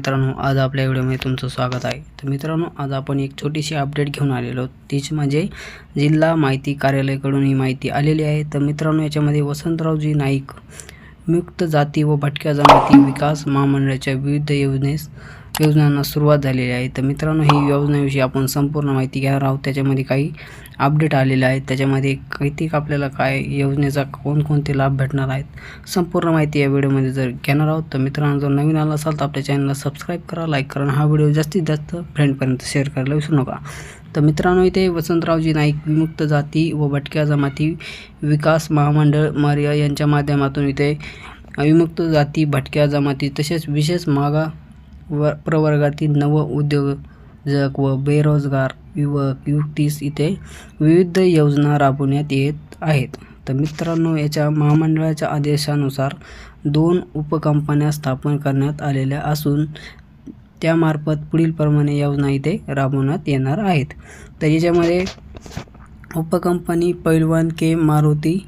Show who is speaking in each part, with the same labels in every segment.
Speaker 1: मित्रांनो आज आपल्या व्हिडिओमध्ये तुमचं स्वागत आहे. तर मित्रांनो आज आपण एक छोटीशी अपडेट घेऊन आलेलो तीच म्हणजे जिल्हा माहिती कार्यालयाकडून ही माहिती आलेली आहे. तर मित्रांनो याच्यामध्ये वसंतरावजी नाईक मुक्त जाती व भटक्या जमाती विकास महामंडळाच्या विविध योजनेस योजनांना सुरुवात झालेली आहे. तर मित्रांनो ही योजनेविषयी आपण संपूर्ण माहिती घेणार आहोत. त्याच्यामध्ये काही अपडेट आलेले आहेत. त्याच्यामध्ये किती आपल्याला काय योजनेचा कोणकोणते लाभ भेटणार आहेत संपूर्ण माहिती या व्हिडिओमध्ये जर घेणार आहोत. तर मित्रांनो जर नवीन आला असाल तर आपल्या चॅनलला सबस्क्राईब करा लाईक करा हा व्हिडिओ जास्तीत जास्त फ्रेंडपर्यंत शेअर करायला विसरू नका. तर मित्रांनो इथे वसंतरावजी नाईक विमुक्त जाती व भटक्या जमाती विकास महामंडळ मारिया यांच्या माध्यमातून इथे विमुक्त जाती भटक्या जमाती तसेच विशेष मागा व प्रवर्गातील नव उद्योजक व बेरोजगार युवक युवतीस इथे विविध योजना राबवण्यात येत आहेत. तर मित्रांनो याच्या महामंडळाच्या आदेशानुसार दोन उपकंपन्या स्थापन करण्यात आलेल्या असून त्यामार्फत पुढीलप्रमाणे योजना इथे राबवण्यात येणार आहेत. तर याच्यामध्ये उपकंपनी पैलवान के मारुती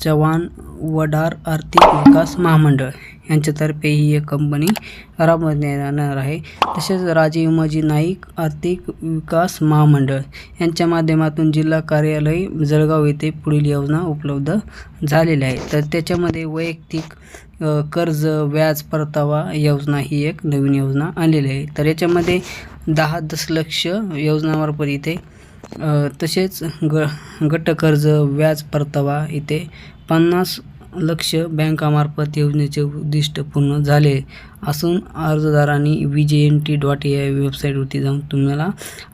Speaker 1: चव्हाण वडार आर्थिक विकास महामंडळ यांच्यातर्फे ही एक कंपनी राबवण्यात येणार आहे. तसेच राजीव उमाजी नाईक आर्थिक विकास महामंडळ यांच्या माध्यमातून जिल्हा कार्यालय जळगाव येथे पुढील योजना उपलब्ध झालेल्या आहे तर त्याच्यामध्ये वैयक्तिक कर्ज व्याज परतावा योजना ही एक नवीन योजना आलेली आहे. तर याच्यामध्ये दहा दशलक्ष योजनामार्फत इथे तसेच ग गट कर्ज व्याज परतावा इथे पन्नास लक्ष बँकामार्फत योजनेचे उद्दिष्ट पूर्ण झाले असून अर्जदारांनी V J N T dot या वेबसाईटवरती जाऊन तुम्हाला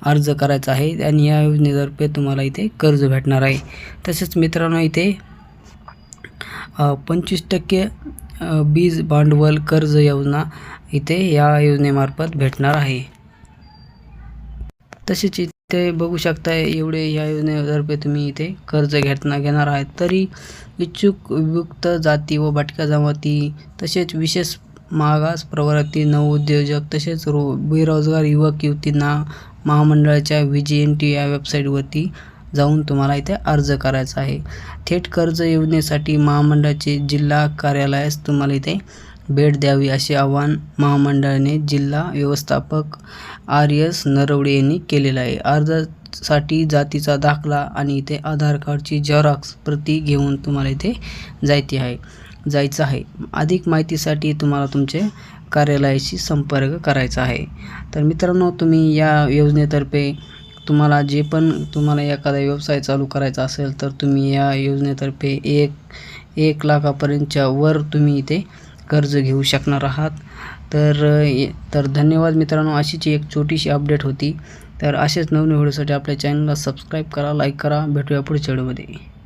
Speaker 1: अर्ज करायचा आहे आणि या योजनेतर्फे तुम्हाला इथे कर्ज भेटणार आहे. तसेच मित्रांनो इथे पंचवीस टक्के बीज भांडवल कर्ज योजना इथे या योजनेमार्फत भेटणार आहे. तसेच इथे बघू शकता एवढे या योजनेतर्फे तुम्ही इथे कर्ज घेतना घेणार आहात. तरी इच्छुक विमुक्त जाती व भटक्या जमाती तसेच विशेष मागास प्रवर्गातील नवउद्योजक तसेच रो बेरोजगार युवक युवतींना महामंडळाच्या व्ही जी एन टी या वेबसाईटवरती जाऊन तुम्हाला इथे अर्ज करायचा आहे. थेट कर्ज योजनेसाठी महामंडळाचे जिल्हा कार्यालयास तुम्हाला इथे भेट द्यावी असे आवाहन महामंडळाने जिल्हा व्यवस्थापक आर एस नरवडे यांनी केलेलं आहे. अर्जासाठी जातीचा दाखला आणि इथे आधार कार्डची झेरॉक्स प्रती घेऊन तुम्हाला इथे जायचे आहे जायचं आहे. अधिक माहितीसाठी तुम्हाला तुमचे कार्यालयाशी संपर्क करायचा आहे. तर मित्रांनो तुम्ही या योजनेतर्फे तुम्हाला जे पण तुम्हाला एखादा व्यवसाय चालू करायचा असेल तर तुम्ही या योजनेतर्फे एक एक लाखापर्यंतच्या वर तुम्ही इथे कर्ज घेऊ शकणार आहात. तर तर धन्यवाद मित्रांनो. अशीच एक छोटीशी अपडेट होती. तर असेच नवीन व्हिडिओसाठी आपल्या चॅनलला सबस्क्राईब करा लाईक करा. भेटूया पुढच्या व्हिडिओमध्ये.